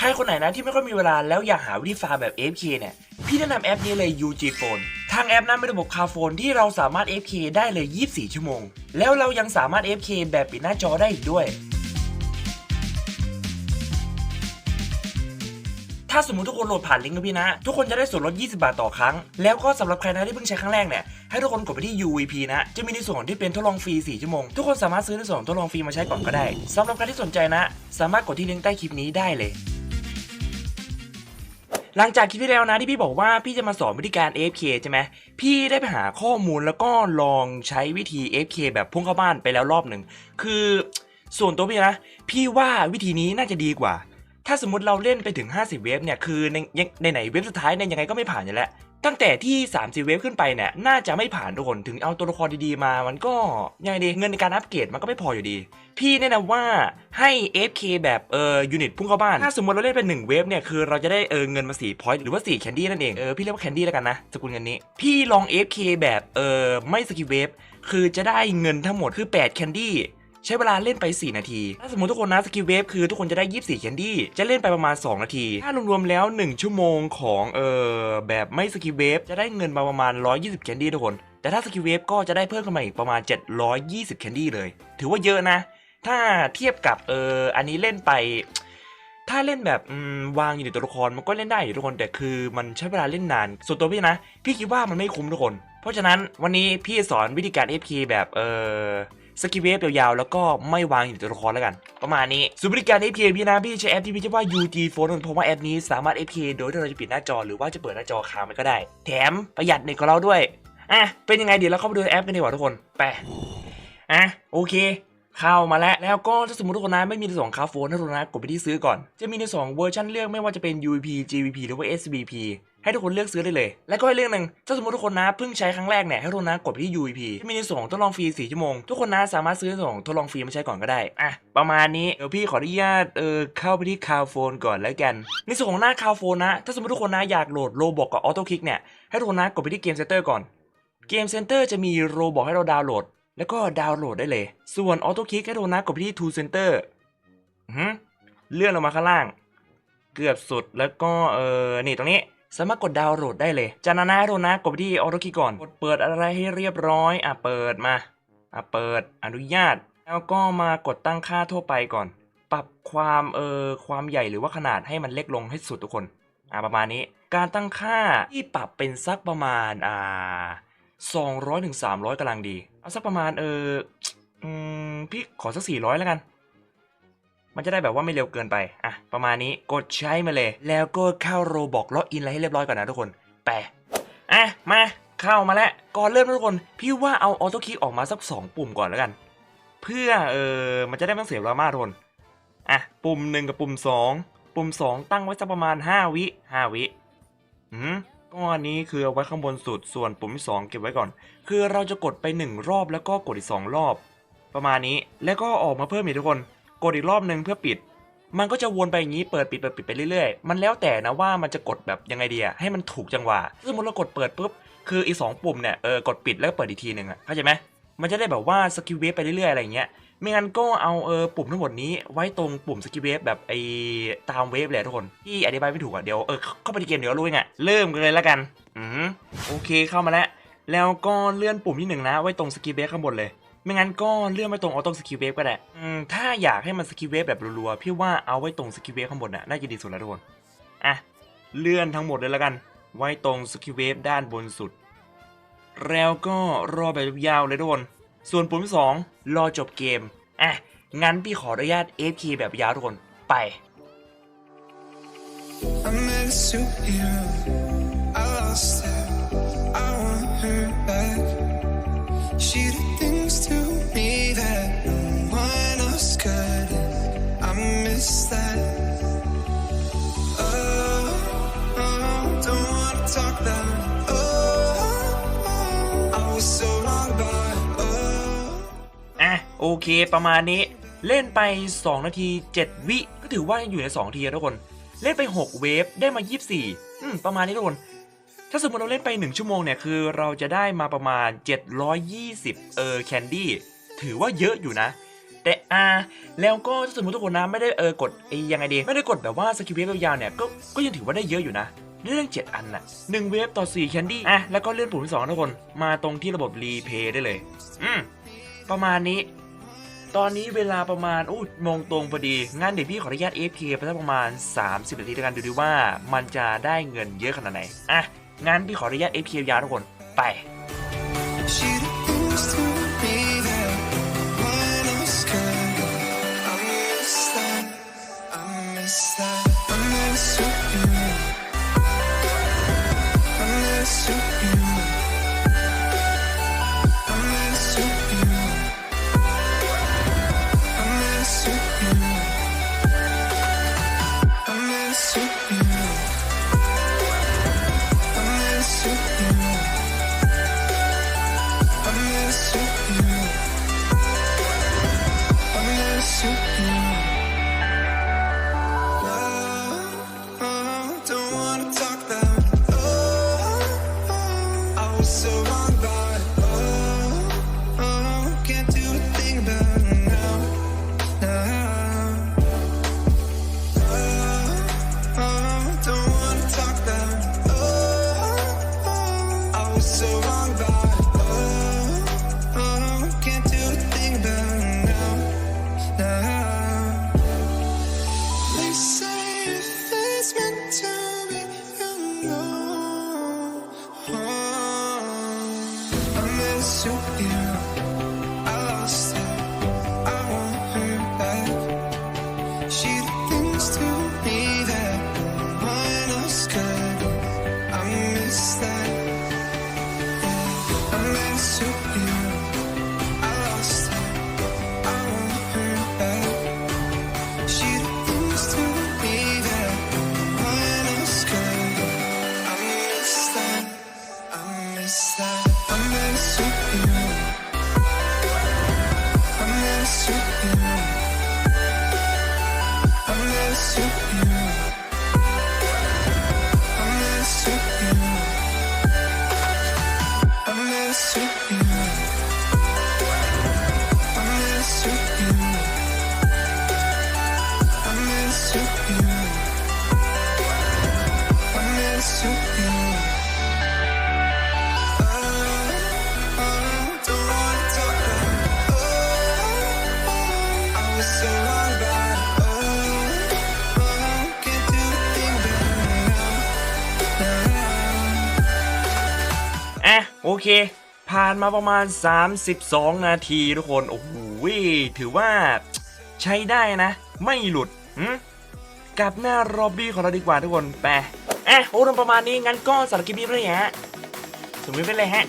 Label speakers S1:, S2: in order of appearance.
S1: ใครคนไหนนะที่ไม่ค่อยมีเวลาแล้วอยากหาวิธีฟาร์มแบบ F K เนี่ย พี่แนะนำแอปนี้เลย UG Phone ทางแอปนั้นเป็นระบบคาโฟนที่เราสามารถ F K ได้เลย 24 ชั่วโมง แล้วเรายังสามารถ F K แบบปิดหน้าจอได้อีกด้วย ถ้าสมมติทุกคนโหลดผ่านลิงก์นะพี่นะ ทุกคนจะได้ส่วนลด 20 บาทต่อครั้ง แล้วก็สำหรับใครนะที่เพิ่งใช้ครั้งแรกเนี่ย ให้ทุกคนกดไปที่ UVP นะ จะมีในส่วนที่เป็นทดลองฟรี 4 ชั่วโมง ทุกคนสามารถซื้อในส่วนของทดลองฟรีมาใช้ก่อนก็ได้สำหรับใครที่สนใจนะ สามารถกดที่ลิงก์ใต้คลิปนี้ได้เลย หลังจากคลิปที่แล้วนะที่พี่บอกว่าพี่จะมาสอนวิธีการ AFK ใช่ไหมพี่ได้ไปหาข้อมูลแล้วก็ลองใช้วิธี AFK แบบพุ่งเข้าบ้านไปแล้วรอบหนึ่งคือส่วนตัวพี่นะ พี่ว่าวิธีนี้น่าจะดีกว่า ถ้าสมมติเราเล่นไปถึง 50 เวฟเนี่ยคือในในไหนเวฟสุดท้ายเนี่ยยังไงก็ไม่ผ่านอยู่แล้ว ตั้งแต่ที่30เวฟขึ้นไปเนี่ยน่าจะไม่ผ่านทุกคนถึงเอาตัวละครดีๆมา มันก็ยังไงดีเงินในการอัปเกรดมันก็ไม่พออยู่ดี พี่แนะนำว่าให้ FK แบบเออยูนิตพุ่งเข้าบ้าน ถ้าสมมติเราเล่นเป็น1เวฟเนี่ยคือเราจะได้เออเงินมา4 point หรือว่า4 candy นั่นเองเออพี่เรียกว่า candy แล้วกันนะสกุลเงินนี้ พี่ลอง FK แบบเออไม่สกิเวฟคือจะได้เงินทั้งหมดคือ8 candy ใช้เวลาเล่นไป 4 นาที ถ้าสมมติทุกคนนะสกิลเวฟคือทุกคนจะได้ 24 แคนดี้ จะเล่นไปประมาณ 2 นาที ถ้ารวมๆแล้ว 1 ชั่วโมงของเออแบบไม่สกิลเวฟจะได้เงินมาประมาณ 120 แคนดี้ทุกคน แต่ถ้าสกิลเวฟก็จะได้เพิ่มขึ้นมาอีกประมาณ 720 แคนดี้เลย ถือว่าเยอะนะ ถ้าเทียบกับเอออันนี้เล่นไป ถ้าเล่นแบบวางอยู่ในตัวละครมันก็เล่นได้อยู่ทุกคน แต่คือมันใช้เวลาเล่นนาน ส่วนตัวพี่นะ พี่คิดว่ามันไม่คุ้มทุกคน เพราะฉะนั้นวันนี้พี่สอนวิธีการ FK แบบเออ สกิเวฟยาวๆ แล้วก็ไม่วางอยู่ในตัวละครแล้วกัน ประมาณนี้ส่วนบริการ FK พี่นะพี่ใช้แอปที่พี่ชื่อว่า UG Phone เพราะว่าแอปนี้สามารถ FK โดยที่เราจะปิดหน้าจอหรือว่าจะเปิดหน้าจอค้างมันก็ได้ แถมประหยัดเน็ตของเราด้วยอะเป็นยังไงเดี๋ยวเราเข้าไปดูแอปกันดีกว่าทุกคนไปอะโอเค เข้ามาแล้ว แล้วก็ถ้าสมมติทุกคนนะไม่มีในสองคาโฟนถ้าทุกคนนะกดไปที่ซื้อก่อน จะมีในสองเวอร์ชันเลือกไม่ว่าจะเป็น UVP GVP หรือว่า SVP ให้ทุกคนเลือกซื้อได้เลย แล้วก็เรื่องหนึ่งถ้าสมมติทุกคนนะเพิ่งใช้ครั้งแรกเนี่ยให้ทุกคนนะกดไปที่ UVP ที่มีในส่วนของทดลองฟรี4ชั่วโมง ทุกคนนะสามารถซื้อในส่วนของทดลองฟรีมาใช้ก่อนก็ได้ อะ ประมาณนี้เดี๋ยวพี่ขออนุญาตเออเข้าไปที่คาโฟนก่อนแล้วกัน ในส่วนของหน้าคาโฟนนะ ถ้าสมมติทุกคนนะอยากโหลดโลบอกกับออโต้คลิกเนี่ยให้ทุกคนนะกดไปที่เกมเซนเตอร์ก่อน เกมเซนเตอร์จะมีโรบอกให้เราดาวน์โหลด แล้วก็ดาวน์โหลดได้เลย ส่วนออโต้คลิกให้โดนนะกดไปที่ Tool Center อื้ยเลื่อนลงมาข้างล่าง เกือบสุดแล้วก็เออนี่ตรงนี้สามารถกดดาวน์โหลดได้เลยจากนั้นนะโดนนะกดไปที่ออโต้คลิกก่อนกดเปิดอะไรให้เรียบร้อยอะเปิดมาอะเปิดอนุญาต แล้วก็มากดตั้งค่าทั่วไปก่อน ปรับความเออความใหญ่หรือว่าขนาดให้มันเล็กลงให้สุดทุกคนอะประมาณนี้ การตั้งค่าที่ปรับเป็นสักประมาณอ่า 200ถึง300กำลังดี เอาสักประมาณเอออพี่ขอสัก 400 แล้วกัน มันจะได้แบบว่าไม่เร็วเกินไป อะ ประมาณนี้กดใช้มาเลย แล้วก็เข้าโรบอกล็อกอินอะไรให้เรียบร้อยก่อนนะทุกคนไปอะ มาเข้ามาแล้ว ก่อนเริ่มทุกคน พี่ว่าเอาออโต้คลิกออกมาสัก 2 ปุ่มก่อนแล้วกัน เพื่อเออมันจะได้ไม่เสียเวลามากทุกคนอะ ปุ่มหนึ่งกับปุ่ม 2 ปุ่ม 2 ตั้งไว้สักประมาณ 5 วิ 5 วิ อืม ก็อันนี้คือเอาไว้ข้างบนสุดส่วนปุ่มที่สองเก็บไว้ก่อน คือเราจะกดไป 1 รอบแล้วก็กดอีก 2 รอบ ประมาณนี้แล้วก็ออกมาเพิ่มอีกทุกคน กดอีกรอบหนึ่งเพื่อปิด มันก็จะวนไปอย่างนี้เปิดปิดเปิดปิดไปเรื่อยๆ มันแล้วแต่นะว่ามันจะกดแบบยังไงดีอะให้มันถูกจังหวะสมมติเรากดเปิดปุ๊บคืออีกสองปุ่มเนี่ยเออกดปิดแล้วก็เปิดอีกทีหนึ่งอะเข้าใจไหมมันจะได้แบบว่าสกิลเวฟไปเรื่อยๆอะไรเงี้ย ไม่งั้นก็เอาเออปุ่มทั้งหมดนี้ไว้ตรงปุ่มสกิเวฟแบบไอตามเวฟเลยทุกคนที่อธิบายไม่ถูกอะเดี๋ยวเออเข้าไปในเกมเดี๋ยวรู้เองอะเริ่มกันเลยแล้วกันอือหือโอเคเข้ามาแล้ว แล้วก็เลื่อนปุ่มที่หนึ่งนะ ไว้ตรงสกิเวฟข้างบนเลยไม่งั้นก็เลื่อนไปตรงออโต้สกิลเวฟก็ได้อืมถ้าอยากให้มันสกิลเวฟแบบรัวๆ พี่ว่าเอาไว้ตรงสกิลเวฟข้างบนน่ะน่าจะดีสุดแล้วทุกคนอะ เลื่อนทั้งหมดเลยแล้วกัน ไว้ตรงสกิลเวฟด้านบนสุด แล้วก็รอแบบยาวเลยทุกคน ส่วนปุ่มที่สองรอจบเกม อะ งั้นพี่ขออนุญาต FK แบบยาวทุกคน ไป
S2: I met a superhero. I lost her. I want her back. She did things to me
S1: โอเคประมาณนี้เล่นไป 2 นาที 7 วิก็ถือว่าอยู่ใน 2 ทีทุกคน เล่นไป 6 เวฟได้มา 24 อืม ประมาณนี้ทุกคน ถ้าสมมติเราเล่นไป 1 ชั่วโมงเนี่ย คือเราจะได้มาประมาณ 720 เออแคนดี้ถือว่าเยอะอยู่นะ แต่อ่าแล้วก็ถ้าสมมติทุกคนนะไม่ได้เออกดไอ้ยังไงดีไม่ได้กดแบบว่าสกิลเวฟยาวๆเนี่ยก็ก็ยังถือว่าได้เยอะอยู่นะเรื่อง 7 อันน่ะหนึ่งเวฟต่อ4แคนดี้อะแล้วก็เลื่อนปุ่มที่สองทุกคนมาตรงที่ระบบรีเพย์ได้เลย อืมประมาณนี้ ตอนนี้เวลาประมาณอู้มงตรงพอดี งั้นเดี๋ยวพี่ขออนุญาต AFK ไปสักประมาณ 30 นาทีด้วยกันดูดูว่ามันจะได้เงินเยอะขนาดไหน อะ งั้นพี่ขออนุญาต AFK ยาวทุกคน ไป
S2: Now. It's you.
S1: โอเค ผ่านมาประมาณ 32 นาทีทุกคน โอ้โหถือว่าใช้ได้นะ ไม่หลุดกลับหน้ารอบบี้ของเราดีกว่าทุกคนไปอะโอ้ทำประมาณนี้งั้นก็สำหรับคลิปนี้ไปเลยฮะสมมติไปเลยฮะ